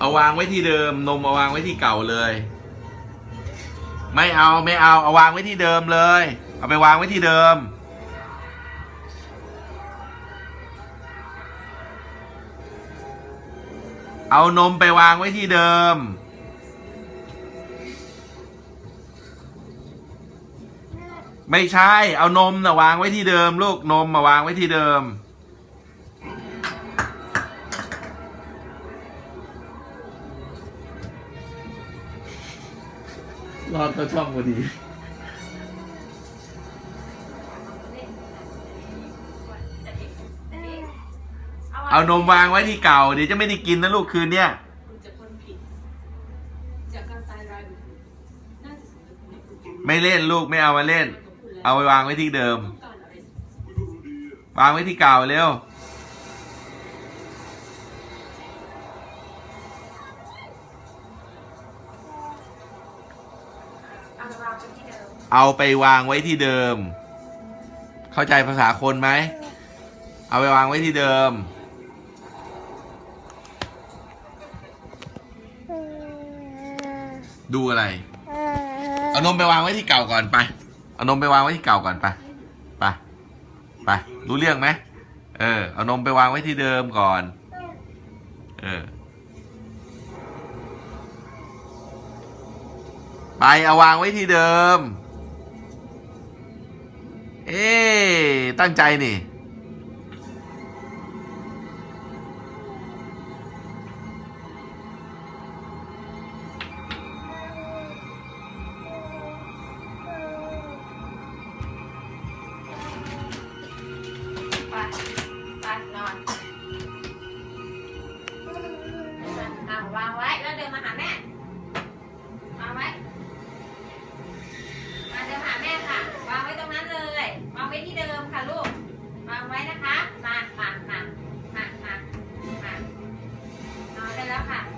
เอาวางไว้ที่เดิม นมเอาวางไว้ที่เก่าเลย ไม่เอาไม่เอาเอาวางไว้ที่เดิมเลย เอาไปวางไว้ที่เดิม เอานมไปวางไว้ที่เดิม ไม่ใช่ เอานมนะวางไว้ที่เดิม ลูกนมมาวางไว้ที่เดิม รอดเขาช่องพอดีเอานมวางไว้ที่เก่าเดี๋ยวจะไม่ได้กินนะลูกคืนเนี้ยไม่เล่นลูกไม่เอามาเล่น เอาไปวางไว้ที่เดิม วางไว้ที่เก่าเร็ว เอาวางไว้ที่เดิมเอาไปวางไว้ที่เดิม เข้าใจภาษาคนไหม เอาไปวางไว้ที่เดิม ดูอะไร เอานมไปวางไว้ที่เก่าก่อนไป เอานมไปวางไว้ที่เก่าก่อนไป ไป ไป รู้เรื่องไหม เออ เอานมไปวางไว้ที่เดิมก่อน เออ ไปเอาวางไว้ที่เดิม เอ๊ะตั้งใจนี่